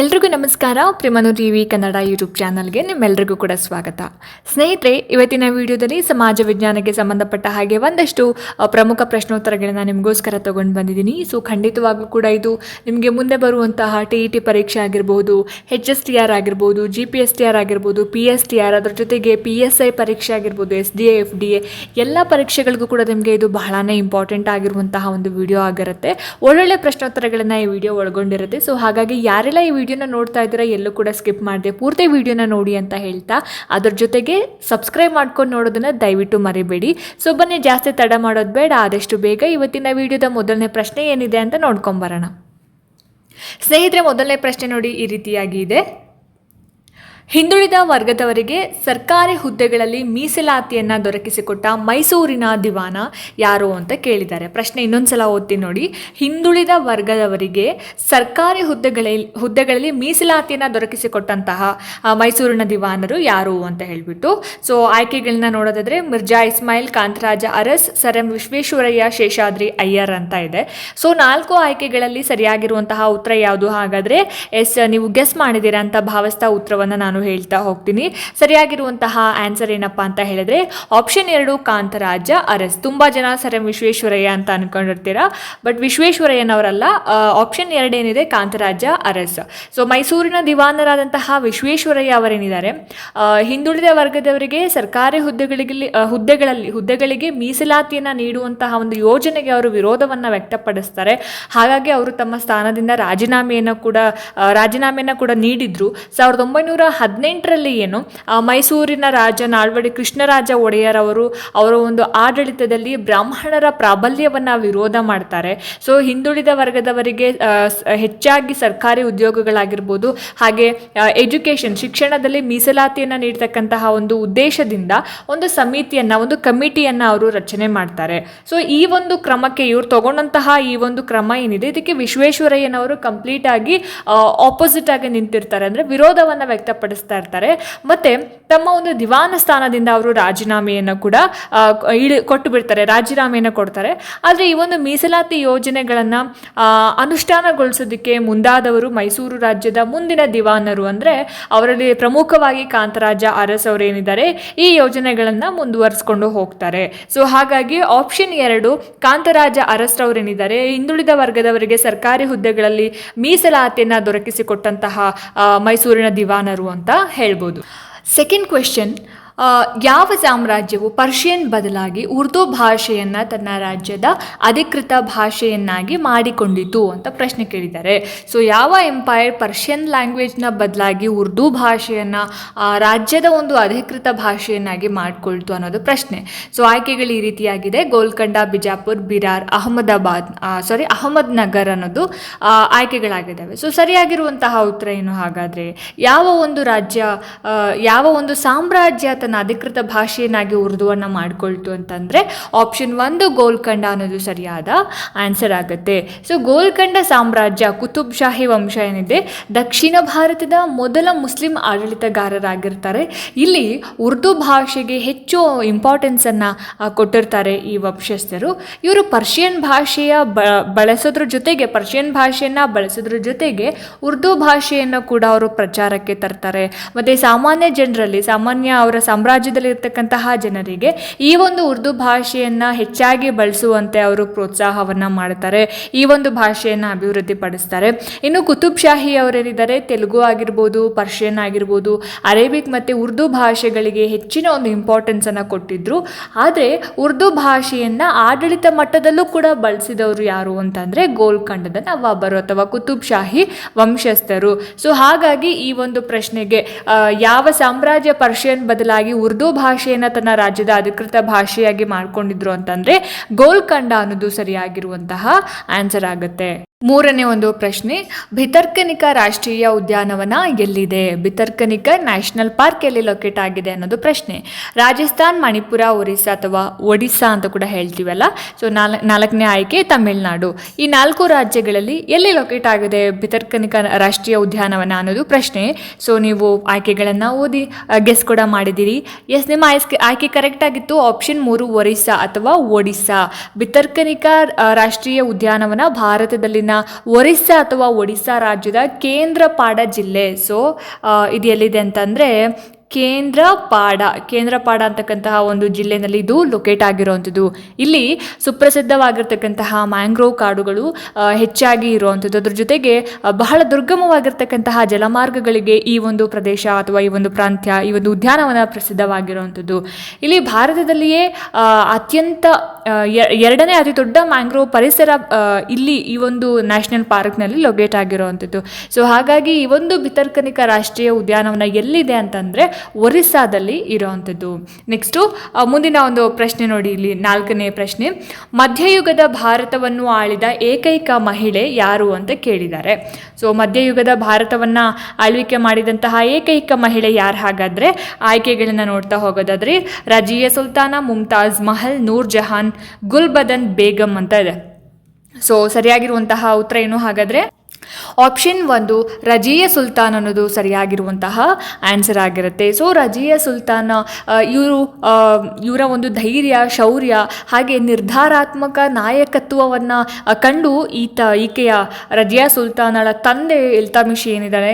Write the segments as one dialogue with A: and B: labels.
A: ಎಲ್ರಿಗೂ ನಮಸ್ಕಾರ. ಪ್ರೇಮನು TV Kannada YouTube ಚಾನಲ್ಗೆ ನಿಮ್ಮೆಲ್ಲರಿಗೂ ಕೂಡ ಸ್ವಾಗತ. ಸ್ನೇಹಿತರೆ, ಇವತ್ತಿನ ವಿಡಿಯೋದಲ್ಲಿ ಸಮಾಜ ವಿಜ್ಞಾನಕ್ಕೆ ಸಂಬಂಧಪಟ್ಟ ಹಾಗೆ ಒಂದಷ್ಟು ಪ್ರಮುಖ ಪ್ರಶ್ನೋತ್ತರಗಳನ್ನ ನಿಮಗೋಸ್ಕರ ತಗೊಂಡು ಬಂದಿದ್ದೀನಿ. ಸೊ ಖಂಡಿತವಾಗ್ಲೂ ಕೂಡ ಇದು ನಿಮಗೆ ಮುಂದೆ ಬರುವಂತಹ ಟಿ ಇ ಟಿ ಪರೀಕ್ಷೆ ಆಗಿರ್ಬೋದು ಹೆಚ್ ಎಸ್ ಟಿ ಆರ್ ಆಗಿರ್ಬೋದು G P S T R ಆಗಿರ್ಬೋದು ಪಿ ಎಸ್ ಟಿ ಆರ್ ಅದರ ಜೊತೆಗೆ ಪಿ ಎಸ್ ಐ ಪರೀಕ್ಷೆ ಆಗಿರ್ಬೋದು S D A F D A ಎಲ್ಲ ಪರೀಕ್ಷೆಗಳಿಗೂ ಕೂಡ ನಿಮಗೆ ಇದು ಬಹಳನೇ ಇಂಪಾರ್ಟೆಂಟ್ ಆಗಿರುವಂತಹ ಒಂದು ವಿಡಿಯೋ ಆಗಿರುತ್ತೆ. ಒಳ್ಳೊಳ್ಳೆ ಪ್ರಶ್ನೋತ್ತರಗಳನ್ನು ಈ ವಿಡಿಯೋ ಒಳಗೊಂಡಿರುತ್ತೆ. ಸೊ ಹಾಗಾಗಿ ಯಾರೆಲ್ಲ ಈ ವಿಡಿಯೋನ ನೋಡ್ತಾ ಇದ್ದೀರಾ, ಎಲ್ಲೂ ಕೂಡ ಸ್ಕಿಪ್ ಮಾಡಿದೆ ಪೂರ್ತಿ ವಿಡಿಯೋನ ನೋಡಿ ಅಂತ ಹೇಳ್ತಾ, ಅದ್ರ ಜೊತೆಗೆ ಸಬ್ಸ್ಕ್ರೈಬ್ ಮಾಡ್ಕೊಂಡು ನೋಡೋದನ್ನ ದಯವಿಟ್ಟು ಮರಿಬೇಡಿ. ಸೊ, ಬನ್ನಿ, ಜಾಸ್ತಿ ತಡ ಮಾಡೋದು ಬೇಡ, ಆದಷ್ಟು ಬೇಗ ಇವತ್ತಿನ ವಿಡಿಯೋದ ಮೊದಲನೇ ಪ್ರಶ್ನೆ ಏನಿದೆ ಅಂತ ನೋಡ್ಕೊಂಬರೋಣ ಸ್ನೇಹಿತರೆ, ಮೊದಲನೇ ಪ್ರಶ್ನೆ ನೋಡಿ ಈ ರೀತಿಯಾಗಿ ಇದೆ. ಹಿಂದುಳಿದ ವರ್ಗದವರಿಗೆ ಸರ್ಕಾರಿ ಹುದ್ದೆಗಳಲ್ಲಿ ಮೀಸಲಾತಿಯನ್ನು ದೊರಕಿಸಿಕೊಟ್ಟ ಮೈಸೂರಿನ ದಿವಾನ ಯಾರು ಅಂತ ಕೇಳಿದ್ದಾರೆ. ಪ್ರಶ್ನೆ ಇನ್ನೊಂದ್ಸಲ ಓದ್ತಿ ನೋಡಿ. ಹಿಂದುಳಿದ ವರ್ಗದವರಿಗೆ ಸರ್ಕಾರಿ ಹುದ್ದೆಗಳಲ್ಲಿ ಹುದ್ದೆಗಳಲ್ಲಿ ಮೀಸಲಾತಿಯನ್ನು ದೊರಕಿಸಿಕೊಟ್ಟಂತಹ ಮೈಸೂರಿನ ದಿವಾನರು ಯಾರು ಅಂತ ಹೇಳಿಬಿಟ್ಟು. ಸೊ ಆಯ್ಕೆಗಳನ್ನ ನೋಡೋದಾದ್ರೆ ಮಿರ್ಜಾ ಇಸ್ಮಾಯಿಲ್, ಕಾಂತರಾಜ ಅರಸ್, ಸರ್ ಎಂ ವಿಶ್ವೇಶ್ವರಯ್ಯ, ಶೇಷಾದ್ರಿ ಅಯ್ಯರ್ ಅಂತ ಇದೆ. ಸೊ, ನಾಲ್ಕು ಆಯ್ಕೆಗಳಲ್ಲಿ ಸರಿಯಾಗಿರುವಂತಹ ಉತ್ತರ ಯಾವುದು? ಹಾಗಾದ್ರೆ ಎಸ್, ನೀವು ಗೆಸ್ ಮಾಡಿದ್ದೀರಾ ಅಂತ ಭಾವಿಸ್ತಾ ಉತ್ತರವನ್ನು ನಾನು ಹೇಳ್ತಾ ಹೋಗ್ತೀನಿ. ಸರಿಯಾಗಿರುವಂತಹ ಆನ್ಸರ್ ಏನಪ್ಪ ಅಂತ ಹೇಳಿದ್ರೆ ಆಪ್ಷನ್ ಎರಡು ಕಾಂತರಾಜ ಅರಸ್. ತುಂಬಾ ಜನ ಸರ್ ಎಂ ವಿಶ್ವೇಶ್ವರಯ್ಯ ಅಂತ ಅನ್ಕೊಂಡಿರ್ತೀರಾ? ಬಟ್ ವಿಶ್ವೇಶ್ವರಯ್ಯನವರಲ್ಲ ಆಪ್ಷನ್ ಎರಡೇನಿದೆ, ಕಾಂತರಾಜ ಅರಸ್. ಸೊ ಮೈಸೂರಿನ ದಿವಾನರಾದಂತಹ ವಿಶ್ವೇಶ್ವರಯ್ಯ ಅವರೇನಿದ್ದಾರೆ? ಹಿಂದುಳಿದ ವರ್ಗದವರಿಗೆ ಸರ್ಕಾರಿ ಹುದ್ದೆಗಳಿಗೆ ಹುದ್ದೆಗಳಲ್ಲಿ, ಹುದ್ದೆಗಳಿಗೆ ಮೀಸಲಾತಿಯನ್ನು ನೀಡುವಂತಹ ಒಂದು ಯೋಜನೆಗೆ ಅವರು ವಿರೋಧವನ್ನು ವ್ಯಕ್ತಪಡಿಸ್ತಾರೆ. ಹಾಗಾಗಿ ಅವರು ತಮ್ಮ ಸ್ಥಾನದಿಂದ ರಾಜೀನಾಮೆಯನ್ನು ಕೂಡ ರಾಜೀನಾಮೆಯನ್ನು ಕೂಡ ನೀಡಿದ್ರು. ಸಾವಿರದ ಒಂಬೈನೂರ ಹದಿನೆಂಟರಲ್ಲಿ ಏನು ಮೈಸೂರಿನ ರಾಜ ನಾಳ್ವಡಿ ಕೃಷ್ಣರಾಜ ಒಡೆಯರ್ ಅವರು ಅವರ ಒಂದು ಆಡಳಿತದಲ್ಲಿ ಬ್ರಾಹ್ಮಣರ ಪ್ರಾಬಲ್ಯವನ್ನು ವಿರೋಧ ಮಾಡ್ತಾರೆ. ಸೊ ಹಿಂದುಳಿದ ವರ್ಗದವರಿಗೆ ಹೆಚ್ಚಾಗಿ ಸರ್ಕಾರಿ ಉದ್ಯೋಗಗಳಾಗಿರ್ಬೋದು, ಹಾಗೆ ಎಜುಕೇಷನ್ ಶಿಕ್ಷಣದಲ್ಲಿ ಮೀಸಲಾತಿಯನ್ನು ನೀಡ್ತಕ್ಕಂತಹ ಒಂದು ಉದ್ದೇಶದಿಂದ ಒಂದು ಸಮಿತಿಯನ್ನು, ಒಂದು ಕಮಿಟಿಯನ್ನು ಅವರು ರಚನೆ ಮಾಡ್ತಾರೆ. ಸೊ ಈ ಒಂದು ಕ್ರಮಕ್ಕೆ ಇವರು ತಗೊಂಡಂತಹ ಈ ಒಂದು ಕ್ರಮ ಏನಿದೆ, ಇದಕ್ಕೆ ವಿಶ್ವೇಶ್ವರಯ್ಯನವರು ಕಂಪ್ಲೀಟ್ ಆಗಿ ಆಪೋಸಿಟ್ ಆಗಿ ನಿಂತಿರ್ತಾರೆ. ಅಂದರೆ ವಿರೋಧವನ್ನು ವ್ಯಕ್ತಪಡಿಸ್ತಾ ಇರ್ತಾರೆ. ಮತ್ತೆ ತಮ್ಮ ಒಂದು ದಿವಾನ ಸ್ಥಾನದಿಂದ ಅವರು ರಾಜೀನಾಮೆಯನ್ನು ಕೂಡ ಇಳಿ ಕೊಟ್ಟು ಬಿಡ್ತಾರೆ ರಾಜೀನಾಮೆಯನ್ನು ಕೊಡ್ತಾರೆ. ಆದರೆ ಈ ಒಂದು ಮೀಸಲಾತಿ ಯೋಜನೆಗಳನ್ನು ಅನುಷ್ಠಾನಗೊಳಿಸೋದಕ್ಕೆ ಮುಂದಾದವರು ಮೈಸೂರು ರಾಜ್ಯದ ಮುಂದಿನ ದಿವಾನರು ಅಂದರೆ ಅವರಲ್ಲಿ ಪ್ರಮುಖವಾಗಿ ಕಾಂತರಾಜ ಅರಸ್ ಅವರೇನಿದ್ದಾರೆ, ಈ ಯೋಜನೆಗಳನ್ನು ಮುಂದುವರಿಸ್ಕೊಂಡು ಹೋಗ್ತಾರೆ. ಸೊ ಹಾಗಾಗಿ ಆಪ್ಷನ್ ಎರಡು, ಕಾಂತರಾಜ ಅರಸ್ರವರೇನಿದ್ದಾರೆ ಹಿಂದುಳಿದ ವರ್ಗದವರಿಗೆ ಸರ್ಕಾರಿ ಹುದ್ದೆಗಳಲ್ಲಿ ಮೀಸಲಾತಿಯನ್ನು ದೊರಕಿಸಿಕೊಟ್ಟಂತಹ ಮೈಸೂರಿನ ದಿವಾನರು ಅಂತ. ಹೇಳ್ಬೋದು. ಸೆಕೆಂಡ್ ಕ್ವೆಶನ್ ಯಾವ ಸಾಮ್ರಾಜ್ಯವು ಪರ್ಷಿಯನ್ ಬದಲಾಗಿ ಉರ್ದು ಭಾಷೆಯನ್ನು ತನ್ನ ರಾಜ್ಯದ ಅಧಿಕೃತ ಭಾಷೆಯನ್ನಾಗಿ ಮಾಡಿಕೊಂಡಿತು ಅಂತ ಪ್ರಶ್ನೆ ಕೇಳಿದ್ದಾರೆ. ಸೊ ಯಾವ ಎಂಪೈರ್ ಪರ್ಷಿಯನ್ ಲ್ಯಾಂಗ್ವೇಜ್ನ ಬದಲಾಗಿ ಉರ್ದು ಭಾಷೆಯನ್ನು ರಾಜ್ಯದ ಒಂದು ಅಧಿಕೃತ ಭಾಷೆಯನ್ನಾಗಿ ಮಾಡಿಕೊಳ್ತು ಅನ್ನೋದು ಪ್ರಶ್ನೆ. ಸೊ ಆಯ್ಕೆಗಳು ಈ ರೀತಿಯಾಗಿದೆ. ಗೋಲ್ಕಂಡ, ಬಿಜಾಪುರ್, ಬಿರಾರ್, ಅಹಮದಾಬಾದ್ ಸಾರಿ ಅಹಮದ್ ನಗರ್ ಅನ್ನೋದು ಆಯ್ಕೆಗಳಾಗಿದ್ದಾವೆ. ಸೊ ಸರಿಯಾಗಿರುವಂತಹ ಉತ್ತರ ಏನು ಹಾಗಾದರೆ? ಯಾವ ಒಂದು ರಾಜ್ಯ ಯಾವ ಒಂದು ಸಾಮ್ರಾಜ್ಯ ತನ್ನ ಅಧಿಕೃತ ಭಾಷೆಯನ್ನಾಗಿ ಉರ್ದುವನ್ನು ಮಾಡಿಕೊಳ್ತು ಅಂತಂದರೆ ಆಪ್ಷನ್ ಒಂದು ಗೋಲ್ಕಂಡ ಅನ್ನೋದು ಸರಿಯಾದ ಆನ್ಸರ್ ಆಗುತ್ತೆ. ಸೊ ಗೋಲ್ಕಂಡ ಸಾಮ್ರಾಜ್ಯ ಕುತುಬ್ ಶಾಹಿ ವಂಶ ಏನಿದೆ, ದಕ್ಷಿಣ ಭಾರತದ ಮೊದಲ ಮುಸ್ಲಿಂ ಆಡಳಿತಗಾರರಾಗಿರ್ತಾರೆ. ಇಲ್ಲಿ ಉರ್ದು ಭಾಷೆಗೆ ಹೆಚ್ಚು ಇಂಪಾರ್ಟೆನ್ಸನ್ನು ಕೊಟ್ಟಿರ್ತಾರೆ ಈ ವಂಶಸ್ಥರು. ಇವರು ಪರ್ಷಿಯನ್ ಭಾಷೆಯ ಬಳಸೋದ್ರ ಜೊತೆಗೆ, ಪರ್ಷಿಯನ್ ಭಾಷೆಯನ್ನು ಬಳಸೋದ್ರ ಜೊತೆಗೆ ಉರ್ದು ಭಾಷೆಯನ್ನು ಕೂಡ ಅವರು ಪ್ರಚಾರಕ್ಕೆ ತರ್ತಾರೆ. ಮತ್ತು ಸಾಮಾನ್ಯ ಜನರಲ್ಲಿ, ಸಾಮಾನ್ಯ ಅವರ ಸಾಮ್ರಾಜ್ಯದಲ್ಲಿ ಇರ್ತಕ್ಕಂತಹ ಜನರಿಗೆ ಈ ಒಂದು ಉರ್ದು ಭಾಷೆಯನ್ನು ಹೆಚ್ಚಾಗಿ ಬಳಸುವಂತೆ ಅವರು ಪ್ರೋತ್ಸಾಹವನ್ನು ಮಾಡ್ತಾರೆ. ಈ ಒಂದು ಭಾಷೆಯನ್ನು ಅಭಿವೃದ್ಧಿಪಡಿಸ್ತಾರೆ. ಇನ್ನು ಕುತುಬ್ ಶಾಹಿ ಅವರೇನಿದ್ದಾರೆ? ತೆಲುಗು ಆಗಿರ್ಬೋದು, ಪರ್ಷಿಯನ್ ಆಗಿರ್ಬೋದು, ಅರೇಬಿಕ್ ಮತ್ತು ಉರ್ದು ಭಾಷೆಗಳಿಗೆ ಹೆಚ್ಚಿನ ಒಂದು ಇಂಪಾರ್ಟೆನ್ಸನ್ನು ಕೊಟ್ಟಿದ್ರು. ಆದರೆ ಉರ್ದು ಭಾಷೆಯನ್ನು ಆಡಳಿತ ಮಟ್ಟದಲ್ಲೂ ಕೂಡ ಬಳಸಿದವರು ಯಾರು ಅಂತಂದರೆ ಗೋಲ್ಕಂಡದ ನವಾಬರು ಅಥವಾ ಕುತುಬ್ ಶಾಹಿ ವಂಶಸ್ಥರು. ಸೊ ಹಾಗಾಗಿ ಈ ಒಂದು ಪ್ರಶ್ನೆಗೆ ಯಾವ ಸಾಮ್ರಾಜ್ಯ ಪರ್ಷಿಯನ್ ಬದಲಾಗಿ ಉರ್ದು ಭಾಷೆಯನ್ನು ತನ್ನ ರಾಜ್ಯದ ಅಧಿಕೃತ ಭಾಷೆಯಾಗಿ ಮಾಡ್ಕೊಂಡಿದ್ರು ಅಂತಂದರೆ ಗೋಲ್ಕಂಡ ಅನ್ನೋದು ಸರಿಯಾಗಿರುವಂತಹ ಆನ್ಸರ್ ಆಗುತ್ತೆ. ಮೂರನೇ ಒಂದು ಪ್ರಶ್ನೆ, ಭಿತರ್ಕನಿಕಾ ರಾಷ್ಟ್ರೀಯ ಉದ್ಯಾನವನ ಎಲ್ಲಿದೆ? ಭಿತರ್ಕನಿಕ ನ್ಯಾಷನಲ್ ಪಾರ್ಕ್ ಎಲ್ಲಿ ಲೊಕೇಟ್ ಆಗಿದೆ ಅನ್ನೋದು ಪ್ರಶ್ನೆ. ರಾಜಸ್ಥಾನ್, ಮಣಿಪುರ, ಒರಿಸ್ಸಾ ಅಥವಾ ಒಡಿಸ್ಸಾ ಅಂತ ಕೂಡ ಹೇಳ್ತೀವಲ್ಲ? ಸೊ, ನಾಲ್, ನಾಲ್ಕನೇ ಆಯ್ಕೆ ತಮಿಳುನಾಡು. ಈ ನಾಲ್ಕು ರಾಜ್ಯಗಳಲ್ಲಿ ಎಲ್ಲಿ ಲೊಕೇಟ್ ಆಗಿದೆ ಭಿತರ್ಕನಿಕ ರಾಷ್ಟ್ರೀಯ ಉದ್ಯಾನವನ ಅನ್ನೋದು ಪ್ರಶ್ನೆ. ಸೊ, ನೀವು ಆಯ್ಕೆಗಳನ್ನು ಓದಿ ಗೆಸ್ ಕೂಡ ಮಾಡಿದ್ದೀರಿ. ಎಸ್, ನಿಮ್ಮ ಆಯ್ಕೆ ಆಯ್ಕೆ ಕರೆಕ್ಟ್ ಆಗಿತ್ತು. ಆಪ್ಷನ್ ಮೂರು, ಒರಿಸ್ಸಾ ಅಥವಾ ಒಡಿಸ್ಸಾ? ಬಿತರ್ಕನಿಕಾ ರಾಷ್ಟ್ರೀಯ ಉದ್ಯಾನವನ ಭಾರತದಲ್ಲಿನ ಒರಿಸ್ಸಾ ಅಥವಾ ಒಡಿಸ್ಸಾ ರಾಜ್ಯದ ಕೇಂದ್ರಪಾಡ ಜಿಲ್ಲೆ. ಸೊ ಇದು ಎಲ್ಲಿದೆ ಅಂತಂದರೆ ಕೇಂದ್ರಪಾಡ ಕೇಂದ್ರಪಾಡ ಅಂತಕ್ಕಂತಹ ಒಂದು ಜಿಲ್ಲೆನಲ್ಲಿ ಇದು ಲೊಕೇಟ್ ಆಗಿರುವಂಥದ್ದು. ಇಲ್ಲಿ ಸುಪ್ರಸಿದ್ಧವಾಗಿರ್ತಕ್ಕಂತಹ ಮ್ಯಾಂಗ್ರೋವ್ ಕಾಡುಗಳು ಹೆಚ್ಚಾಗಿ ಇರುವಂಥದ್ದು. ಅದ್ರ ಜೊತೆಗೆ ಬಹಳ ದುರ್ಗಮವಾಗಿರ್ತಕ್ಕಂತಹ ಜಲಮಾರ್ಗಗಳಿಗೆ ಈ ಒಂದು ಪ್ರದೇಶ ಅಥವಾ ಈ ಒಂದು ಪ್ರಾಂತ್ಯ, ಈ ಒಂದು ಉದ್ಯಾನವನ ಪ್ರಸಿದ್ಧವಾಗಿರುವಂಥದ್ದು. ಇಲ್ಲಿ ಭಾರತದಲ್ಲಿಯೇ ಅತ್ಯಂತ ಎರಡನೇ ಅತಿ ದೊಡ್ಡ ಮ್ಯಾಂಗ್ರೋವ್ ಪರಿಸರ ಇಲ್ಲಿ ಈ ಒಂದು ನ್ಯಾಷನಲ್ ಪಾರ್ಕ್ನಲ್ಲಿ ಲೊಕೇಟ್ ಆಗಿರುವಂಥದ್ದು. ಸೊ ಹಾಗಾಗಿ ಈ ಒಂದು ಬಿತರ್ಕನಿಕ ರಾಷ್ಟ್ರೀಯ ಉದ್ಯಾನವನ ಎಲ್ಲಿದೆ ಅಂತಂದರೆ ಒರಿಸ್ಸಾದಲ್ಲಿ ಇರೋವಂಥದ್ದು. ನೆಕ್ಸ್ಟು ಮುಂದಿನ ಒಂದು ಪ್ರಶ್ನೆ ನೋಡಿ ಇಲ್ಲಿ, ನಾಲ್ಕನೇ ಪ್ರಶ್ನೆ. ಮಧ್ಯಯುಗದ ಭಾರತವನ್ನು ಆಳಿದ ಏಕೈಕ ಮಹಿಳೆ ಯಾರು ಅಂತ ಕೇಳಿದ್ದಾರೆ. ಸೊ ಮಧ್ಯಯುಗದ ಭಾರತವನ್ನು ಆಳ್ವಿಕೆ ಮಾಡಿದಂತಹ ಏಕೈಕ ಮಹಿಳೆ ಯಾರು ಹಾಗಾದರೆ? ಆಯ್ಕೆಗಳನ್ನ ನೋಡ್ತಾ ಹೋಗೋದಾದ್ರೆ, ರಜಿಯಾ ಸುಲ್ತಾನ, ಮುಮ್ತಾಜ್ ಮಹಲ್ ನೂರ್ ಜಹಾನ್ ಗುಲ್ಬದನ್ ಬೇಗಂ ಅಂತ ಇದೆ. ಸೊ ಸರಿಯಾಗಿರುವಂತಹ ಉತ್ತರ ಏನು ಹಾಗಾದರೆ? ಆಪ್ಷನ್ ಒಂದು ರಜಿಯಾ ಸುಲ್ತಾನ್ ಅನ್ನೋದು ಸರಿಯಾಗಿರುವಂತಹ ಆನ್ಸರ್ ಆಗಿರುತ್ತೆ. ಸೊ ರಜಿಯಾ ಸುಲ್ತಾನ ಇವರು ಇವರ ಒಂದು ಧೈರ್ಯ, ಶೌರ್ಯ, ಹಾಗೆ ನಿರ್ಧಾರಾತ್ಮಕ ನಾಯಕತ್ವವನ್ನು ಕಂಡು ಈತ, ಈಕೆಯ ರಜಿಯಾ ಸುಲ್ತಾನಳ ತಂದೆ ಇಲ್ತಮಿಶ್ ಏನಿದ್ದಾರೆ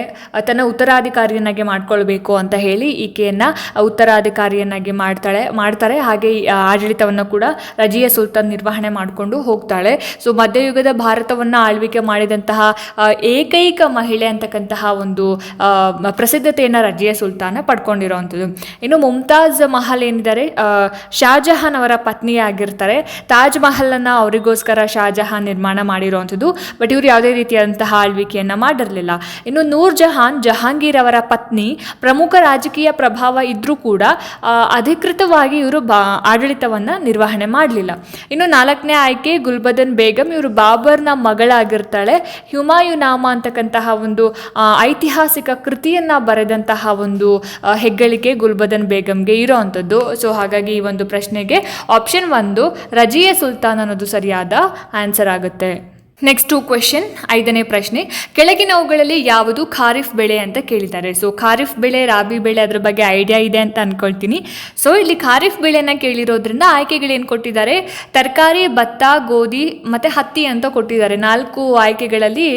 A: ತನ್ನ ಉತ್ತರಾಧಿಕಾರಿಯನ್ನಾಗಿ ಮಾಡ್ಕೊಳ್ಬೇಕು ಅಂತ ಹೇಳಿ ಈಕೆಯನ್ನು ಉತ್ತರಾಧಿಕಾರಿಯನ್ನಾಗಿ ಮಾಡ್ತಾಳೆ, ಮಾಡ್ತಾರೆ. ಹಾಗೆ ಆಡಳಿತವನ್ನು ಕೂಡ ರಜಿಯಾ ಸುಲ್ತಾನ್ ನಿರ್ವಹಣೆ ಮಾಡಿಕೊಂಡು ಹೋಗ್ತಾಳೆ. ಸೊ ಮಧ್ಯಯುಗದ ಭಾರತವನ್ನು ಆಳ್ವಿಕೆ ಮಾಡಿದಂತಹ ಏಕೈಕ ಮಹಿಳೆ ಅಂತಕ್ಕಂತಹ ಒಂದು ಪ್ರಸಿದ್ಧತೆಯನ್ನು ರಜಿಯಾ ಸುಲ್ತಾನ ಪಡ್ಕೊಂಡಿರೋವಂಥದ್ದು ಇನ್ನು ಮುಮ್ತಾಜ್ ಮಹಲ್ ಏನಿದ್ದಾರೆ ಶಾಜಹಾನ್ ಅವರ ಪತ್ನಿಯಾಗಿರ್ತಾರೆ ತಾಜ್ ಮಹಲನ್ನು ಅವರಿಗೋಸ್ಕರ ಶಾಜಹಾನ್ ನಿರ್ಮಾಣ ಮಾಡಿರುವಂಥದ್ದು ಬಟ್ ಇವರು ಯಾವುದೇ ರೀತಿಯಾದಂತಹ ಆಳ್ವಿಕೆಯನ್ನು ಮಾಡಿರಲಿಲ್ಲ. ಇನ್ನು ನೂರ್ ಜಹಾನ್, ಜಹಾಂಗೀರ್ ಅವರ ಪತ್ನಿ, ಪ್ರಮುಖ ರಾಜಕೀಯ ಪ್ರಭಾವ ಇದ್ದರೂ ಕೂಡ ಅಧಿಕೃತವಾಗಿ ಇವರು ಬಾ, ಆಡಳಿತವನ್ನು ನಿರ್ವಹಣೆ ಮಾಡಲಿಲ್ಲ. ಇನ್ನು ನಾಲ್ಕನೇ ಆಯ್ಕೆ ಗುಲ್ಬದನ್ ಬೇಗಂ. ಇವರು ಬಾಬರ್ನ ಮಗಳಾಗಿರ್ತಾಳೆ. ಹುಮಾಯುನಾಮ ಅಂತಕ್ಕಂತಹ ಒಂದು ಐತಿಹಾಸಿಕ ಕೃತಿಯನ್ನು ಬರೆದಂತಹ ಒಂದು ಹೆಗ್ಗಳಿಕೆ ಗುಲ್ಬದನ್ ಬೇಗಂಗೆ ಇರೋ ಅಂಥದ್ದು. ಸೊ ಹಾಗಾಗಿ ಈ ಒಂದು ಪ್ರಶ್ನೆಗೆ ಆಪ್ಷನ್ ಒಂದು, ರಜಿಯಾ ಸುಲ್ತಾನ್ ಅನ್ನೋದು ಸರಿಯಾದ ಆನ್ಸರ್ ಆಗುತ್ತೆ. ನೆಕ್ಸ್ಟ್ ಟು ಕ್ವೆಶನ್ ಐದನೇ ಪ್ರಶ್ನೆ. ಕೆಳಗಿನವುಗಳಲ್ಲಿ ಯಾವುದು ಖಾರಿಫ್ ಬೆಳೆ ಅಂತ ಕೇಳಿದ್ದಾರೆ. ಸೊ ಖಾರಿಫ್ ಬೆಳೆ, ರಾಬಿ ಬೆಳೆ ಅದರ ಬಗ್ಗೆ ಐಡಿಯಾ ಇದೆ ಅಂತ ಅಂದ್ಕೊಳ್ತೀನಿ ಸೊ ಇಲ್ಲಿ ಖಾರಿಫ್ ಬೆಳೆನ ಕೇಳಿರೋದ್ರಿಂದ ಆಯ್ಕೆಗಳೇನು ಕೊಟ್ಟಿದ್ದಾರೆ? ತರಕಾರಿ, ಭತ್ತ, ಗೋಧಿ ಮತ್ತು ಹತ್ತಿ ಅಂತ ಕೊಟ್ಟಿದ್ದಾರೆ. ನಾಲ್ಕು ಆಯ್ಕೆಗಳಲ್ಲಿ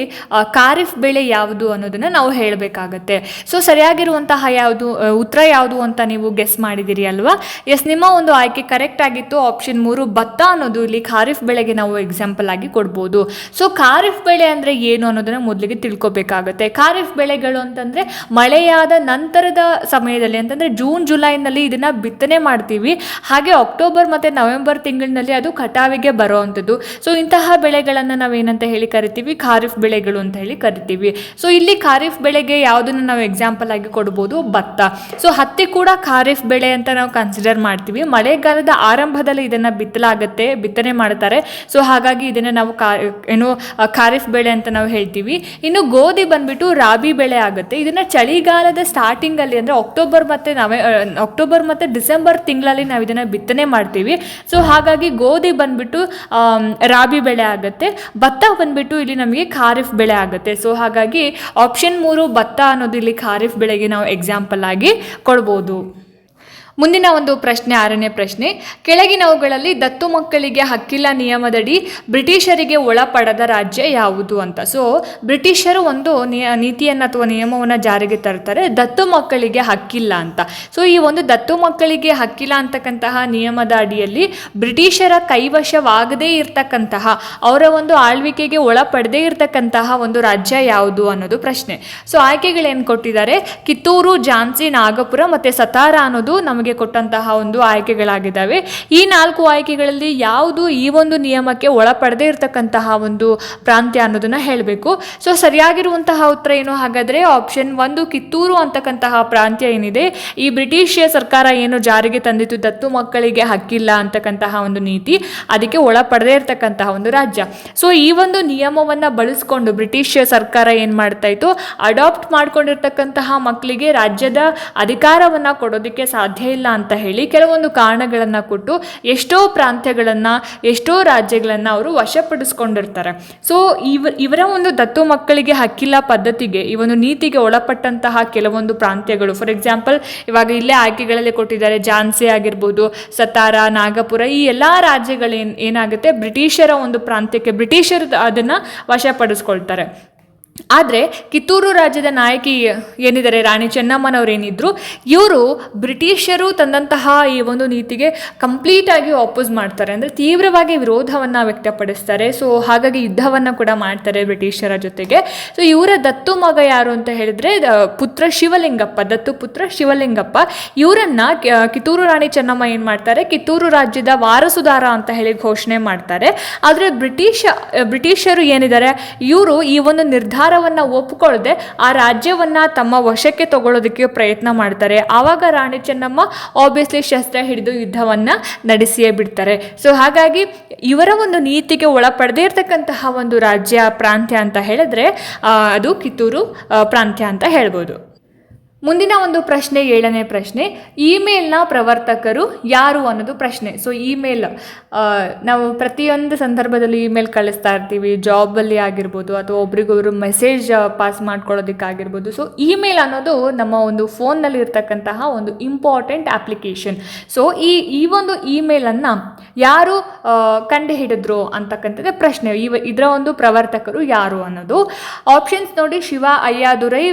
A: ಖಾರಿಫ್ ಬೆಳೆ ಯಾವುದು ಅನ್ನೋದನ್ನು ನಾವು ಹೇಳಬೇಕಾಗತ್ತೆ. ಸೊ ಸರಿಯಾಗಿರುವಂತಹ ಯಾವುದು ಉತ್ತರ ಯಾವುದು ಅಂತ ನೀವು ಗೆಸ್ ಮಾಡಿದ್ದೀರಿ ಅಲ್ವಾ? ಎಸ್ ನಿಮ್ಮ ಒಂದು ಆಯ್ಕೆ ಕರೆಕ್ಟ್ ಆಗಿತ್ತು. ಆಪ್ಷನ್ ಮೂರು ಭತ್ತ ಅನ್ನೋದು ಇಲ್ಲಿ ಖಾರಿಫ್ ಬೆಳೆಗೆ ನಾವು ಎಕ್ಸಾಂಪಲ್ ಆಗಿ ಕೊಡ್ಬೋದು. ಸೊ ಖಾರಿಫ್ ಬೆಳೆ ಅಂದರೆ ಏನು ಅನ್ನೋದನ್ನು ಮೊದಲಿಗೆ ತಿಳ್ಕೊಬೇಕಾಗುತ್ತೆ. ಖಾರಿಫ್ ಬೆಳೆಗಳು ಅಂತಂದರೆ ಮಳೆಯಾದ ನಂತರದ ಸಮಯದಲ್ಲಿ, ಅಂತಂದರೆ ಜೂನ್ ಜುಲೈನಲ್ಲಿ ಇದನ್ನು ಬಿತ್ತನೆ ಮಾಡ್ತೀವಿ. ಹಾಗೆ ಅಕ್ಟೋಬರ್ ಮತ್ತು ನವೆಂಬರ್ ತಿಂಗಳಿನಲ್ಲಿ ಅದು ಕಟಾವಿಗೆ ಬರೋವಂಥದ್ದು. ಸೊ ಇಂತಹ ಬೆಳೆಗಳನ್ನು ನಾವೇನಂತ ಹೇಳಿ ಕರಿತೀವಿ? ಖಾರಿಫ್ ಬೆಳೆಗಳು ಅಂತ ಹೇಳಿ ಕರಿತೀವಿ. ಸೊ ಇಲ್ಲಿ ಖಾರಿಫ್ ಬೆಳೆಗೆ ಯಾವುದನ್ನು ನಾವು ಎಕ್ಸಾಂಪಲ್ ಆಗಿ ಕೊಡ್ಬೋದು? ಭತ್ತ. ಸೊ ಹತ್ತಿ ಕೂಡ ಖಾರಿಫ್ ಬೆಳೆ ಅಂತ ನಾವು ಕನ್ಸಿಡರ್ ಮಾಡ್ತೀವಿ. ಮಳೆಗಾಲದ ಆರಂಭದಲ್ಲಿ ಇದನ್ನು ಬಿತ್ತಲಾಗುತ್ತೆ, ಬಿತ್ತನೆ ಮಾಡ್ತಾರೆ. ಸೊ ಹಾಗಾಗಿ ಇದನ್ನು ನಾವು ಏನು ಖಾರಿಫ್ ಬೆಳೆ ಅಂತ ನಾವು ಹೇಳ್ತೀವಿ. ಇನ್ನು ಗೋಧಿ ಬಂದ್ಬಿಟ್ಟು ರಾಬಿ ಬೆಳೆ ಆಗುತ್ತೆ. ಇದನ್ನು ಚಳಿಗಾಲದ ಸ್ಟಾರ್ಟಿಂಗಲ್ಲಿ ಅಂದರೆ ಅಕ್ಟೋಬರ್ ಮತ್ತು ನವೆ ಅಕ್ಟೋಬರ್ ಮತ್ತು ಡಿಸೆಂಬರ್ ತಿಂಗಳಲ್ಲಿ ನಾವು ಇದನ್ನು ಬಿತ್ತನೆ ಮಾಡ್ತೀವಿ. ಸೊ ಹಾಗಾಗಿ ಗೋಧಿ ಬಂದ್ಬಿಟ್ಟು ರಾಬಿ ಬೆಳೆ ಆಗುತ್ತೆ. ಭತ್ತ ಬಂದ್ಬಿಟ್ಟು ಇಲ್ಲಿ ನಮಗೆ ಖಾರಿಫ್ ಬೆಳೆ ಆಗುತ್ತೆ. ಸೊ ಹಾಗಾಗಿ ಆಪ್ಷನ್ ಮೂರು ಭತ್ತ ಅನ್ನೋದು ಇಲ್ಲಿ ಖಾರಿಫ್ ಬೆಳೆಗೆ ನಾವು ಎಕ್ಸಾಂಪಲ್ ಆಗಿ ಕೊಡ್ಬೋದು. ಮುಂದಿನ ಒಂದು ಪ್ರಶ್ನೆ, ಆರನೇ ಪ್ರಶ್ನೆ. ಕೆಳಗಿನವುಗಳಲ್ಲಿ ದತ್ತು ಮಕ್ಕಳಿಗೆ ಹಕ್ಕಿಲ್ಲ ನಿಯಮದಡಿ ಬ್ರಿಟಿಷರಿಗೆ ಒಳಪಡದ ರಾಜ್ಯ ಯಾವುದು ಅಂತ. ಸೊ ಬ್ರಿಟಿಷರು ಒಂದು ನೀತಿಯನ್ನು ಅಥವಾ ನಿಯಮವನ್ನು ಜಾರಿಗೆ ತರ್ತಾರೆ, ದತ್ತು ಮಕ್ಕಳಿಗೆ ಹಕ್ಕಿಲ್ಲ ಅಂತ. ಸೊ ಈ ಒಂದು ದತ್ತು ಮಕ್ಕಳಿಗೆ ಹಕ್ಕಿಲ್ಲ ಅಂತಕ್ಕಂತಹ ನಿಯಮದ ಅಡಿಯಲ್ಲಿ ಬ್ರಿಟಿಷರ ಕೈವಶವಾಗದೇ ಇರತಕ್ಕಂತಹ, ಅವರ ಒಂದು ಆಳ್ವಿಕೆಗೆ ಒಳಪಡದೇ ಇರತಕ್ಕಂತಹ ಒಂದು ರಾಜ್ಯ ಯಾವುದು ಅನ್ನೋದು ಪ್ರಶ್ನೆ. ಸೊ ಆಯ್ಕೆಗಳೇನು ಕೊಟ್ಟಿದ್ದಾರೆ? ಕಿತ್ತೂರು ಝಾನ್ಸಿ ನಾಗಪುರ ಮತ್ತು ಸತಾರ ಅನ್ನೋದು ನಮಗೆ ಕೊಟ್ಟಂತಹ ಒಂದು ಆಯ್ಕೆಗಳಾಗಿದ್ದಾವೆ. ಈ ನಾಲ್ಕು ಆಯ್ಕೆಗಳಲ್ಲಿ ಯಾವುದು ಈ ಒಂದು ನಿಯಮಕ್ಕೆ ಒಳಪಡದೇ ಇರತಕ್ಕಂತಹ ಒಂದು ಪ್ರಾಂತ್ಯ ಅನ್ನೋದನ್ನ ಹೇಳಬೇಕು. ಸೊ ಸರಿಯಾಗಿರುವಂತಹ ಉತ್ತರ ಏನು? ಹಾಗಾದ್ರೆ ಆಪ್ಷನ್ ಒಂದು ಕಿತ್ತೂರು ಅಂತಕ್ಕಂತಹ ಪ್ರಾಂತ್ಯ ಏನಿದೆ. ಈ ಬ್ರಿಟಿಷ್ ಸರ್ಕಾರ ಏನು ಜಾರಿಗೆ ತಂದಿತ್ತು ದತ್ತು ಮಕ್ಕಳಿಗೆ ಹಕ್ಕಿಲ್ಲ ಅಂತಕ್ಕಂತಹ ಒಂದು ನೀತಿ. ಅದಕ್ಕೆ ಒಳಪಡದೇ ಇರತಕ್ಕಂತಹ ಒಂದು ರಾಜ್ಯ. ಸೊ ಈ ಒಂದು ನಿಯಮವನ್ನ ಬಳಸ್ಕೊಂಡು ಬ್ರಿಟಿಷ್ ಸರ್ಕಾರ ಏನು ಮಾಡ್ತಾ ಇತ್ತು? ಅಡಾಪ್ಟ್ ಮಾಡ್ಕೊಂಡಿರ್ತಕ್ಕಂತಹ ಮಕ್ಕಳಿಗೆ ರಾಜ್ಯದ ಅಧಿಕಾರವನ್ನ ಕೊಡೋದಕ್ಕೆ ಸಾಧ್ಯ ಇಲ್ಲ ಅಂತ ಹೇಳಿ ಕೆಲವೊಂದು ಕಾರಣಗಳನ್ನು ಕೊಟ್ಟು ಎಷ್ಟೋ ಪ್ರಾಂತ್ಯಗಳನ್ನು, ಎಷ್ಟೋ ರಾಜ್ಯಗಳನ್ನು ಅವರು ವಶಪಡಿಸ್ಕೊಂಡಿರ್ತಾರೆ. ಸೊ ಇವ, ಇವರ ಒಂದು ದತ್ತು ಮಕ್ಕಳಿಗೆ ಹಕ್ಕಿಲ್ಲ ಪದ್ಧತಿಗೆ, ಈ ಒಂದು ನೀತಿಗೆ ಒಳಪಟ್ಟಂತಹ ಕೆಲವೊಂದು ಪ್ರಾಂತ್ಯಗಳು. ಫಾರ್ ಎಕ್ಸಾಂಪಲ್ ಇವಾಗ ಇಲ್ಲೇ ಆಯ್ಕೆಗಳಲ್ಲಿ ಕೊಟ್ಟಿದ್ದಾರೆ, ಝಾನ್ಸಿ ಆಗಿರ್ಬೋದು, ಸತಾರ, ನಾಗಪುರ, ಈ ಎಲ್ಲ ರಾಜ್ಯಗಳೇನು, ಏನಾಗುತ್ತೆ, ಬ್ರಿಟಿಷರ ಒಂದು ಪ್ರಾಂತ್ಯಕ್ಕೆ ಬ್ರಿಟಿಷರು ಅದನ್ನು ವಶಪಡಿಸ್ಕೊಳ್ತಾರೆ. ಆದರೆ ಕಿತ್ತೂರು ರಾಜ್ಯದ ನಾಯಕಿ ಏನಿದ್ದಾರೆ? ರಾಣಿ ಚೆನ್ನಮ್ಮನವರೇನಿದ್ರು? ಇವರು ಬ್ರಿಟಿಷರು ತಂದಂತಹ ಈ ಒಂದು ನೀತಿಗೆ ಕಂಪ್ಲೀಟಾಗಿ ಅಪೋಸ್ ಮಾಡ್ತಾರೆ. ಅಂದರೆ ತೀವ್ರವಾಗಿ ವಿರೋಧವನ್ನು ವ್ಯಕ್ತಪಡಿಸ್ತಾರೆ. ಸೊ ಹಾಗಾಗಿ ಯುದ್ಧವನ್ನು ಕೂಡ ಮಾಡ್ತಾರೆ ಬ್ರಿಟಿಷರ ಜೊತೆಗೆ. ಸೊ ಇವರ ದತ್ತು ಮಗ ಯಾರು ಅಂತ ಹೇಳಿದ್ರೆ ಪುತ್ರ ಶಿವಲಿಂಗಪ್ಪ, ದತ್ತು ಪುತ್ರ ಶಿವಲಿಂಗಪ್ಪ. ಇವರನ್ನು ಕಿತ್ತೂರು ರಾಣಿ ಚೆನ್ನಮ್ಮ ಏನು ಮಾಡ್ತಾರೆ? ಕಿತ್ತೂರು ರಾಜ್ಯದ ವಾರಸುದಾರ ಅಂತ ಹೇಳಿ ಘೋಷಣೆ ಮಾಡ್ತಾರೆ. ಆದರೆ ಬ್ರಿಟಿಷ, ಬ್ರಿಟಿಷರು ಏನಿದ್ದಾರೆ? ಇವರು ಈ ಒಂದು ನಿರ್ಧಾರವನ್ನು ಒಪ್ಪಿಕೊಳ್ಳದೆ ಆ ರಾಜ್ಯವನ್ನ ತಮ್ಮ ವಶಕ್ಕೆ ತಗೊಳ್ಳೋದಕ್ಕೆ ಪ್ರಯತ್ನ ಮಾಡ್ತಾರೆ. ಆವಾಗ ರಾಣಿ ಚೆನ್ನಮ್ಮ ಆಬ್ವಿಯಸ್ಲಿ ಶಸ್ತ್ರ ಹಿಡಿದು ಯುದ್ಧವನ್ನ ನಡೆಸಿಯೇ ಬಿಡ್ತಾರೆ. ಸೊ ಹಾಗಾಗಿ ಇವರ ಒಂದು ನೀತಿಗೆ ಒಳಪಡದೇ ಇರತಕ್ಕಂತಹ ಒಂದು ರಾಜ್ಯ ಪ್ರಾಂತ್ಯ ಅಂತ ಹೇಳಿದ್ರೆ ಅದು ಕಿತ್ತೂರು ಪ್ರಾಂತ್ಯ ಅಂತ ಹೇಳ್ಬೋದು. ಮುಂದಿನ ಒಂದು ಪ್ರಶ್ನೆ, ಏಳನೇ ಪ್ರಶ್ನೆ. ಇಮೇಲ್ನ ಪ್ರವರ್ತಕರು ಯಾರು ಅನ್ನೋದು ಪ್ರಶ್ನೆ. ಸೊ ಇಮೇಲ್ ನಾವು ಪ್ರತಿಯೊಂದು ಸಂದರ್ಭದಲ್ಲಿ ಇಮೇಲ್ ಕಳಿಸ್ತಾ ಇರ್ತೀವಿ. ಜಾಬಲ್ಲಿ ಆಗಿರ್ಬೋದು ಅಥವಾ ಒಬ್ರಿಗೊಬ್ರು ಮೆಸೇಜ್ ಪಾಸ್ ಮಾಡ್ಕೊಳ್ಳೋದಕ್ಕಾಗಿರ್ಬೋದು ಸೊ ಇಮೇಲ್ ಅನ್ನೋದು ನಮ್ಮ ಒಂದು ಫೋನ್ನಲ್ಲಿ ಇರ್ತಕ್ಕಂತಹ ಒಂದು ಇಂಪಾರ್ಟೆಂಟ್ ಅಪ್ಲಿಕೇಶನ್. ಸೊ ಈ ಈ ಒಂದು ಇಮೇಲನ್ನು ಯಾರು ಕಂಡು ಹಿಡಿದ್ರು ಅಂತಕ್ಕಂಥದ್ದೇ ಪ್ರಶ್ನೆ. ಇವ, ಇದರ ಒಂದು ಪ್ರವರ್ತಕರು ಯಾರು ಅನ್ನೋದು. ಆಪ್ಷನ್ಸ್ ನೋಡಿ Shiva Ayyadurai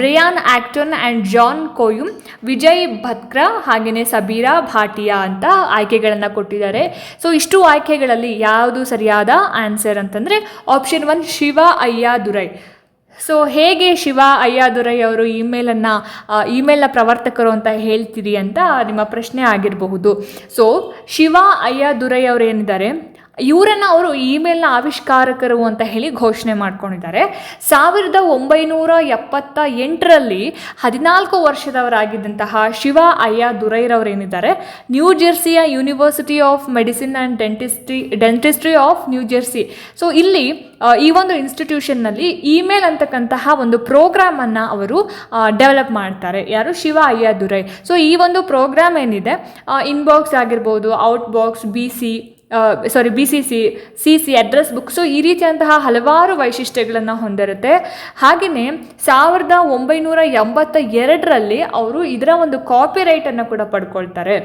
A: Brian Brian Acton and Jan Koum Vijay Bhatra ಹಾಗೆಯೇ ಸಬೀರಾ ಭಾಟಿಯಾ ಅಂತ ಆಯ್ಕೆಗಳನ್ನು ಕೊಟ್ಟಿದ್ದಾರೆ. ಸೊ ಇಷ್ಟು ಆಯ್ಕೆಗಳಲ್ಲಿ ಯಾವುದು ಸರಿಯಾದ ಆನ್ಸರ್ ಅಂತಂದರೆ option one Shiva Ayyadurai so ಹೇಗೆ ಶಿವ ಅಯ್ಯಾದುರೈ ಅವರು ಇಮೇಲನ್ನು ಇಮೇಲ್ನ ಪ್ರವರ್ತಕರು ಅಂತ ಹೇಳ್ತೀರಿ ಅಂತ ನಿಮ್ಮ ಪ್ರಶ್ನೆ ಆಗಿರಬಹುದು. ಸೊ ಶಿವ ಅಯ್ಯಾದುರೈ ಅವರು ಏನಿದ್ದಾರೆ? ಇವರನ್ನು ಅವರು ಇಮೇಲ್ನ ಆವಿಷ್ಕಾರಕರು ಅಂತ ಹೇಳಿ ಘೋಷಣೆ ಮಾಡ್ಕೊಂಡಿದ್ದಾರೆ. ಸಾವಿರದ ಒಂಬೈನೂರ ಎಪ್ಪತ್ತ ಎಂಟರಲ್ಲಿ ಹದಿನಾಲ್ಕು ವರ್ಷದವರಾಗಿದ್ದಂತಹ ಶಿವ ಅಯ್ಯ ದುರೈರವರೇನಿದ್ದಾರೆ? New ಜೆರ್ಸಿಯ university of medicine and dentistry dentistry of New Jersey so ಇಲ್ಲಿ ಈ ಒಂದು ಇನ್ಸ್ಟಿಟ್ಯೂಷನ್ನಲ್ಲಿ ಇಮೇಲ್ ಅಂತಕ್ಕಂತಹ ಒಂದು ಪ್ರೋಗ್ರಾಮನ್ನು ಅವರು ಡೆವಲಪ್ ಮಾಡ್ತಾರೆ. ಯಾರು? ಶಿವ ಅಯ್ಯ ದುರೈ. ಸೊ ಈ ಒಂದು ಪ್ರೋಗ್ರಾಮ್ ಏನಿದೆ? ಇನ್ಬಾಕ್ಸ್ ಆಗಿರ್ಬೋದು outbox B C sorry B C C C C address book so ಈ ರೀತಿಯಂತಹ ಹಲವಾರು ವೈಶಿಷ್ಟ್ಯಗಳನ್ನು ಹೊಂದಿರುತ್ತೆ. ಹಾಗೆಯೇ ಸಾವಿರದ ಒಂಬೈನೂರ ಎಂಬತ್ತ ಎರಡರಲ್ಲಿ ಅವರು ಇದರ ಒಂದು ಕಾಪಿ ರೈಟನ್ನು ಕೂಡ ಪಡ್ಕೊಳ್ತಾರೆ.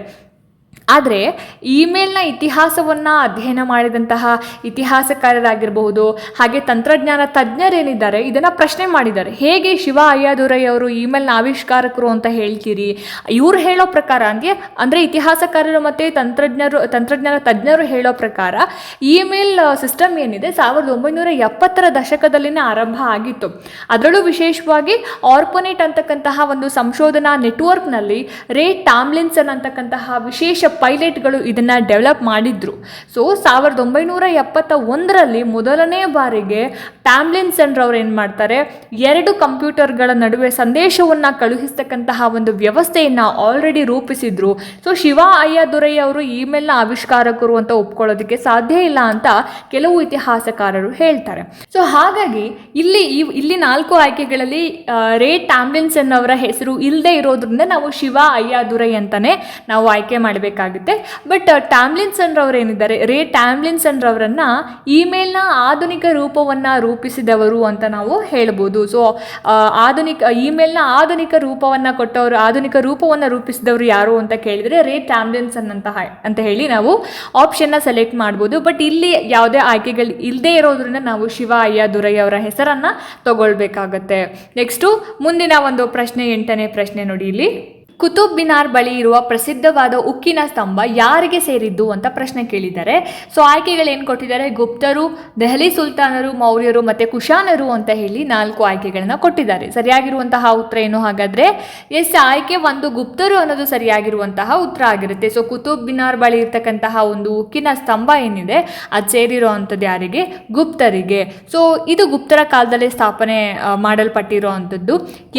A: ಆದರೆ ಇಮೇಲ್ನ ಇತಿಹಾಸವನ್ನು ಅಧ್ಯಯನ ಮಾಡಿದಂತಹ ಇತಿಹಾಸಕಾರರಾಗಿರಬಹುದು, ಹಾಗೆ ತಂತ್ರಜ್ಞಾನ ತಜ್ಞರೇನಿದ್ದಾರೆ, ಇದನ್ನು ಪ್ರಶ್ನೆ ಮಾಡಿದ್ದಾರೆ. ಹೇಗೆ ಶಿವ ಅಯ್ಯಾದುರೈ ಅವರು ಇಮೇಲ್ನ ಆವಿಷ್ಕಾರಕರು ಅಂತ ಹೇಳ್ತೀರಿ? ಇವರು ಹೇಳೋ ಪ್ರಕಾರ ಅಂದರೆ ಅಂದರೆ ಇತಿಹಾಸಕಾರರು ಮತ್ತು ತಂತ್ರಜ್ಞರು, ತಂತ್ರಜ್ಞಾನ ತಜ್ಞರು ಹೇಳೋ ಪ್ರಕಾರ, ಇಮೇಲ್ ಸಿಸ್ಟಮ್ ಏನಿದೆ, ಸಾವಿರದ ಒಂಬೈನೂರ ಎಪ್ಪತ್ತರ ದಶಕದಲ್ಲಿನೇ ಆರಂಭ ಆಗಿತ್ತು. ಅದರಲ್ಲೂ ವಿಶೇಷವಾಗಿ ಆರ್ಪೊನೇಟ್ ಅಂತಕ್ಕಂತಹ ಒಂದು ಸಂಶೋಧನಾ ನೆಟ್ವರ್ಕ್ನಲ್ಲಿ ರೇ ಟಾಮ್ಲಿನ್ಸನ್ ಅಂತಕ್ಕಂತಹ ವಿಶೇಷ ಪೈಲಟ್ಗಳು ಇದನ್ನು ಡೆವಲಪ್ ಮಾಡಿದ್ರು. ಸೊ, ಸಾವಿರದ ಒಂಬೈನೂರ ಎಪ್ಪತ್ತ ಒಂದರಲ್ಲಿ ಮೊದಲನೇ ಬಾರಿಗೆ ಟ್ಯಾಮ್ಲಿನ್ಸನ್ ಅವರು ಏನು ಮಾಡ್ತಾರೆ? ಎರಡು ಕಂಪ್ಯೂಟರ್ಗಳ ನಡುವೆ ಸಂದೇಶವನ್ನು ಕಳುಹಿಸ್ತಕ್ಕಂತಹ ಒಂದು ವ್ಯವಸ್ಥೆಯನ್ನು ಆಲ್ರೆಡಿ ರೂಪಿಸಿದ್ರು. ಸೊ, ಶಿವ ಅಯ್ಯದುರೈ ಅವರು ಇಮೇಲ್ನ ಆವಿಷ್ಕಾರಕರು ಅಂತ ಒಪ್ಕೊಳ್ಳೋದಕ್ಕೆ ಸಾಧ್ಯ ಇಲ್ಲ ಅಂತ ಕೆಲವು ಇತಿಹಾಸಕಾರರು ಹೇಳ್ತಾರೆ. ಸೊ, ಹಾಗಾಗಿ ಇಲ್ಲಿ ಇಲ್ಲಿ ನಾಲ್ಕು ಆಯ್ಕೆಗಳಲ್ಲಿ ರೇ ಟ್ಯಾಮ್ಲಿನ್ಸನ್ ಅವರ ಹೆಸರು ಇಲ್ಲದೆ ಇರೋದ್ರಿಂದ ನಾವು ಶಿವ ಅಯ್ಯಾದುರೈ ಅಂತಾನೆ ನಾವು ಆಯ್ಕೆ ಮಾಡಬೇಕಾಗುತ್ತೆ ಬಟ್ ಟ್ಯಾಮ್ಲಿನ್ಸನ್ ರವರು ಏನಿದ್ದಾರೆ? ರೇ ಟ್ಯಾಮ್ಲಿನ್ಸನ್ ರವರನ್ನ ಇಮೇಲ್ನ ಆಧುನಿಕ ರೂಪವನ್ನು ರೂಪಿಸಿದವರು ಅಂತ ನಾವು ಹೇಳ್ಬೋದು. ಸೊ ಆಧುನಿಕ ಇಮೇಲ್ನ ಆಧುನಿಕ ರೂಪವನ್ನು ಕೊಟ್ಟವರು, ಆಧುನಿಕ ರೂಪವನ್ನು ರೂಪಿಸಿದವರು ಯಾರು ಅಂತ ಕೇಳಿದರೆ ರೇ ಟ್ಯಾಮ್ಲಿನ್ಸನ್ ಅಂತ ಅಂತ ಹೇಳಿ ನಾವು ಆಪ್ಷನ್ನ ಸೆಲೆಕ್ಟ್ ಮಾಡ್ಬೋದು. ಬಟ್ ಇಲ್ಲಿ ಯಾವುದೇ ಆಯ್ಕೆಗಳು ಇಲ್ಲದೇ ಇರೋದ್ರಿಂದ ನಾವು ಶಿವ ಅಯ್ಯ ದುರೈ ಅವರ ಹೆಸರನ್ನು ತಗೊಳ್ಬೇಕಾಗತ್ತೆ. ನೆಕ್ಸ್ಟು ಮುಂದಿನ ಒಂದು ಪ್ರಶ್ನೆ, ಎಂಟನೇ ಪ್ರಶ್ನೆ ನೋಡಿ ಇಲ್ಲಿ. ಕುತುಬ್ ಮಿನಾರ್ ಬಳಿ ಇರುವ ಪ್ರಸಿದ್ಧವಾದ ಉಕ್ಕಿನ ಸ್ತಂಭ ಯಾರಿಗೆ ಸೇರಿದ್ದು ಅಂತ ಪ್ರಶ್ನೆ ಕೇಳಿದ್ದಾರೆ. ಸೊ ಆಯ್ಕೆಗಳು ಏನು ಕೊಟ್ಟಿದ್ದಾರೆ? ಗುಪ್ತರು, ದೆಹಲಿ ಸುಲ್ತಾನರು, ಮೌರ್ಯರು ಮತ್ತು ಕುಶಾನರು ಅಂತ ಹೇಳಿ ನಾಲ್ಕು ಆಯ್ಕೆಗಳನ್ನು ಕೊಟ್ಟಿದ್ದಾರೆ. ಸರಿಯಾಗಿರುವಂತಹ ಉತ್ತರ ಏನು ಹಾಗಾದರೆ? ಎಸ್, ಆಯ್ಕೆ ಒಂದು ಗುಪ್ತರು ಅನ್ನೋದು ಸರಿಯಾಗಿರುವಂತಹ ಉತ್ತರ ಆಗಿರುತ್ತೆ. ಸೊ ಕುತುಬ್ ಮಿನಾರ್ ಬಳಿ ಇರ್ತಕ್ಕಂತಹ ಒಂದು ಉಕ್ಕಿನ ಸ್ತಂಭ ಏನಿದೆ? ಅದು ಸೇರಿರೋ ಅಂಥದ್ದು ಯಾರಿಗೆ? ಗುಪ್ತರಿಗೆ. ಸೊ ಇದು ಗುಪ್ತರ ಕಾಲದಲ್ಲಿ ಸ್ಥಾಪನೆ ಮಾಡಲ್ಪಟ್ಟಿರೋ ಅಂಥದ್ದು.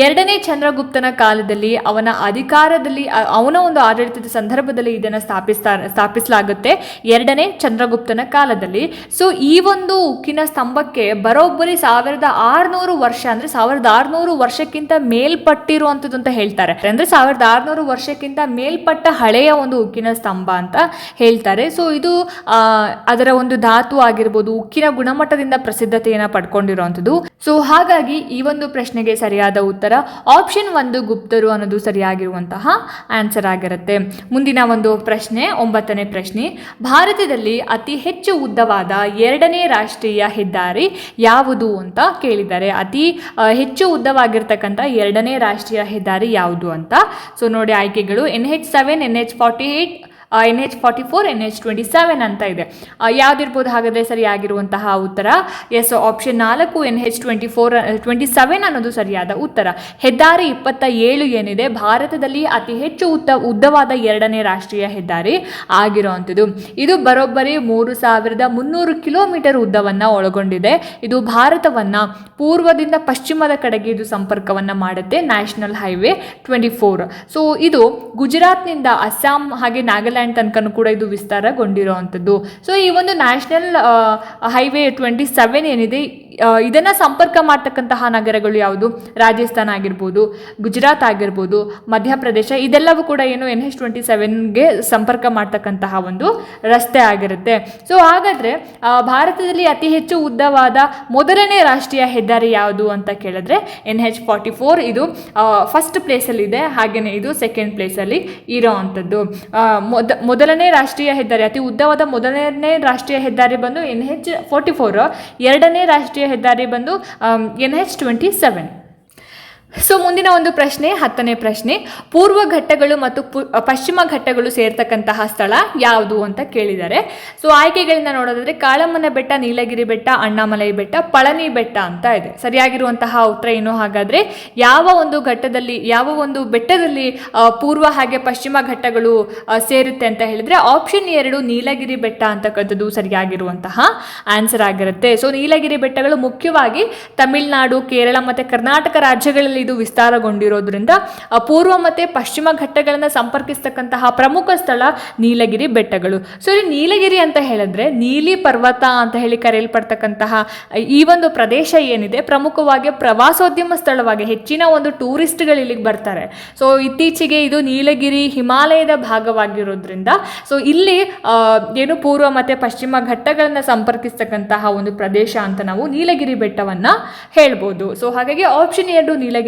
A: ಎರಡನೇ ಚಂದ್ರಗುಪ್ತನ ಕಾಲದಲ್ಲಿ ಅವನ ಅಧಿಕ ಅಧಿಕಾರದಲ್ಲಿ ಅವನ ಒಂದು ಆಡಳಿತದ ಸಂದರ್ಭದಲ್ಲಿ ಇದನ್ನು ಸ್ಥಾಪಿಸ್ತಾ, ಸ್ಥಾಪಿಸಲಾಗುತ್ತೆ. ಎರಡನೇ ಚಂದ್ರಗುಪ್ತನ ಕಾಲದಲ್ಲಿ. ಸೊ ಈ ಒಂದು ಉಕ್ಕಿನ ಸ್ತಂಭಕ್ಕೆ ಬರೋಬ್ಬರಿ ಸಾವಿರದ ಆರುನೂರು ವರ್ಷ, ಅಂದ್ರೆ ಸಾವಿರದ ಆರುನೂರು ವರ್ಷಕ್ಕಿಂತ ಮೇಲ್ಪಟ್ಟಿರುವಂಥದ್ದು ಅಂತ ಹೇಳ್ತಾರೆ. ಅಂದ್ರೆ ಸಾವಿರದ ಆರುನೂರು ವರ್ಷಕ್ಕಿಂತ ಮೇಲ್ಪಟ್ಟ ಹಳೆಯ ಒಂದು ಉಕ್ಕಿನ ಸ್ತಂಭ ಅಂತ ಹೇಳ್ತಾರೆ. ಸೊ ಇದು ಅದರ ಒಂದು ಧಾತು ಆಗಿರ್ಬೋದು, ಉಕ್ಕಿನ ಗುಣಮಟ್ಟದಿಂದ ಪ್ರಸಿದ್ಧತೆಯನ್ನು ಪಡ್ಕೊಂಡಿರುವಂಥದ್ದು. ಸೊ ಹಾಗಾಗಿ ಈ ಒಂದು ಪ್ರಶ್ನೆಗೆ ಸರಿಯಾದ ಉತ್ತರ, ಆಪ್ಷನ್ ಒಂದು ಗುಪ್ತರು ಅನ್ನೋದು ಸರಿಯಾಗಿರುವಂತಹ ಆನ್ಸರ್ ಆಗಿರುತ್ತೆ. ಮುಂದಿನ ಒಂದು ಪ್ರಶ್ನೆ, ಒಂಬತ್ತನೇ ಪ್ರಶ್ನೆ. ಭಾರತದಲ್ಲಿ ಅತಿ ಹೆಚ್ಚು ಉದ್ದವಾದ ಎರಡನೇ ರಾಷ್ಟ್ರೀಯ ಹೆದ್ದಾರಿ ಯಾವುದು ಅಂತ ಕೇಳಿದ್ದಾರೆ ಅತಿ ಹೆಚ್ಚು ಉದ್ದವಾಗಿರ್ತಕ್ಕಂಥ ಎರಡನೇ ರಾಷ್ಟ್ರೀಯ ಹೆದ್ದಾರಿ ಯಾವುದು ಅಂತ? ಸೊ ನೋಡಿ ಆಯ್ಕೆಗಳು. N H seven N H forty eight N H forty four N H twenty seven ಅಂತ ಇದೆ. ಯಾವ್ದಿರ್ಬೋದು ಹಾಗಾದರೆ ಸರಿಯಾಗಿರುವಂತಹ ಉತ್ತರ? ಎಸ್ ಆಪ್ಷನ್ ನಾಲ್ಕು N H twenty four twenty seven ಅನ್ನೋದು ಸರಿಯಾದ ಉತ್ತರ. ಹೆದ್ದಾರಿ ಇಪ್ಪತ್ತ ಏಳು ಏನಿದೆ? ಭಾರತದಲ್ಲಿ ಅತಿ ಹೆಚ್ಚು ಉದ್ದ, ಉದ್ದವಾದ ಎರಡನೇ ರಾಷ್ಟ್ರೀಯ ಹೆದ್ದಾರಿ ಆಗಿರುವಂಥದ್ದು. ಇದು ಬರೋಬ್ಬರಿ ಮೂರು ಸಾವಿರದ ಮುನ್ನೂರು ಕಿಲೋಮೀಟರ್ ಉದ್ದವನ್ನು ಒಳಗೊಂಡಿದೆ. ಇದು ಭಾರತವನ್ನು ಪೂರ್ವದಿಂದ ಪಶ್ಚಿಮದ ಕಡೆಗೆ ಇದು ಸಂಪರ್ಕವನ್ನು ಮಾಡುತ್ತೆ. National highway twenty four so ಇದು ಗುಜರಾತ್ನಿಂದ ಅಸ್ಸಾಂ ಹಾಗೆ ನಾಗಾಲ್ಯಾಂಡ್ ತನಕನೂ ಕೂಡ ಇದು ವಿಸ್ತಾರಗೊಂಡಿರುವಂಥದ್ದು. ಸೊ ಈ ಒಂದು ನ್ಯಾಷನಲ್ ಹೈವೇ ಟ್ವೆಂಟಿ ಸೆವೆನ್ ಏನಿದೆ ಇದನ್ನು ಸಂಪರ್ಕ ಮಾಡ್ತಕ್ಕಂತಹ ನಗರಗಳು ಯಾವುದು? ರಾಜಸ್ಥಾನ ಆಗಿರ್ಬೋದು, ಗುಜರಾತ್ ಆಗಿರ್ಬೋದು, ಮಧ್ಯಪ್ರದೇಶ, ಇದೆಲ್ಲವೂ ಕೂಡ ಏನು ಎನ್ ಎಚ್ ಟ್ವೆಂಟಿ ಸೆವೆನ್ಗೆ ಸಂಪರ್ಕ ಮಾಡ್ತಕ್ಕಂತಹ ಒಂದು ರಸ್ತೆ ಆಗಿರುತ್ತೆ. ಸೊ ಹಾಗಾದರೆ ಭಾರತದಲ್ಲಿ ಅತಿ ಹೆಚ್ಚು ಉದ್ದವಾದ ಮೊದಲನೇ ರಾಷ್ಟ್ರೀಯ ಹೆದ್ದಾರಿ ಯಾವುದು ಅಂತ ಕೇಳಿದ್ರೆ ಎನ್ ಹೆಚ್ ಫಾರ್ಟಿ ಫೋರ್ ಇದು ಫಸ್ಟ್ ಪ್ಲೇಸಲ್ಲಿದೆ ಹಾಗೆಯೇ ಇದು ಸೆಕೆಂಡ್ ಪ್ಲೇಸಲ್ಲಿ ಇರೋ ಅಂಥದ್ದು ಮೊದ ಮೊದಲನೇ ರಾಷ್ಟ್ರೀಯ ಹೆದ್ದಾರಿ, ಅತಿ ಉದ್ದವಾದ ಮೊದಲನೇ ರಾಷ್ಟ್ರೀಯ ಹೆದ್ದಾರಿ ಬಂದು ಎನ್ ಹೆಚ್ ಫೋರ್ಟಿ ಫೋರ್ ಎರಡನೇ ರಾಷ್ಟ್ರೀಯ ಹೆದ್ದಾರಿ ಬಂದು N H twenty seven so ಮುಂದಿನ ಒಂದು ಪ್ರಶ್ನೆ, ಹತ್ತನೇ ಪ್ರಶ್ನೆ. ಪೂರ್ವ ಘಟ್ಟಗಳು ಮತ್ತು ಪಶ್ಚಿಮ ಘಟ್ಟಗಳು ಸೇರ್ತಕ್ಕಂತಹ ಸ್ಥಳ ಯಾವುದು ಅಂತ ಕೇಳಿದ್ದಾರೆ ಸೊ ಆಯ್ಕೆಗಳಿಂದ ನೋಡೋದಾದ್ರೆ, ಕಾಳಮ್ಮನ ಬೆಟ್ಟ, ನೀಲಗಿರಿ ಬೆಟ್ಟ, ಅಣ್ಣಾಮಲೈ ಬೆಟ್ಟ, ಪಳನಿ ಬೆಟ್ಟ ಅಂತ ಇದೆ. ಸರಿಯಾಗಿರುವಂತಹ ಉತ್ತರ ಏನು ಹಾಗಾದ್ರೆ, ಯಾವ ಒಂದು ಘಟ್ಟದಲ್ಲಿ, ಯಾವ ಒಂದು ಬೆಟ್ಟದಲ್ಲಿ ಪೂರ್ವ ಹಾಗೆ ಪಶ್ಚಿಮ ಘಟ್ಟಗಳು ಸೇರುತ್ತೆ ಅಂತ ಹೇಳಿದ್ರೆ ಆಪ್ಷನ್ ಎರಡು ನೀಲಗಿರಿ ಬೆಟ್ಟ ಅಂತಕ್ಕಂಥದ್ದು ಸರಿಯಾಗಿರುವಂತಹ ಆನ್ಸರ್ ಆಗಿರುತ್ತೆ. ಸೊ ನೀಲಗಿರಿ ಬೆಟ್ಟಗಳು ಮುಖ್ಯವಾಗಿ ತಮಿಳುನಾಡು, ಕೇರಳ ಮತ್ತು ಕರ್ನಾಟಕ ರಾಜ್ಯಗಳಲ್ಲಿ ಇದು ವಿಸ್ತಾರಗೊಂಡಿರೋದ್ರಿಂದ ಪೂರ್ವ ಮತ್ತು ಪಶ್ಚಿಮ ಘಟ್ಟಗಳನ್ನು ಸಂಪರ್ಕಿಸ್ತಕ್ಕಂತಹ ಪ್ರಮುಖ ಸ್ಥಳ ನೀಲಗಿರಿ ಬೆಟ್ಟಗಳು. ಸೊ ಇಲ್ಲಿ ನೀಲಗಿರಿ ಅಂತ ಹೇಳಿದ್ರೆ ನೀಲಿ ಪರ್ವತ ಅಂತ ಹೇಳಿ ಕರೆಯಲ್ಪಡ್ತಕ್ಕಂತಹ ಈ ಒಂದು ಪ್ರದೇಶ ಏನಿದೆ, ಪ್ರಮುಖವಾಗಿ ಪ್ರವಾಸೋದ್ಯಮ ಸ್ಥಳವಾಗಿ ಹೆಚ್ಚಿನ ಒಂದು ಟೂರಿಸ್ಟ್ಗಳು ಇಲ್ಲಿಗೆ ಬರ್ತಾರೆ. ಸೊ ಇತ್ತೀಚೆಗೆ ಇದು ನೀಲಗಿರಿ ಹಿಮಾಲಯದ ಭಾಗವಾಗಿರೋದ್ರಿಂದ ಸೊ ಇಲ್ಲಿ ಏನು ಪೂರ್ವ ಮತ್ತು ಪಶ್ಚಿಮ ಘಟ್ಟಗಳನ್ನು ಸಂಪರ್ಕಿಸ್ತಕ್ಕಂತಹ ಒಂದು ಪ್ರದೇಶ ಅಂತ ನಾವು ನೀಲಗಿರಿ ಬೆಟ್ಟವನ್ನು ಹೇಳ್ಬೋದು. ಸೊ ಹಾಗಾಗಿ ಆಪ್ಷನ್ ಎರಡು ನೀಲಗಿರಿ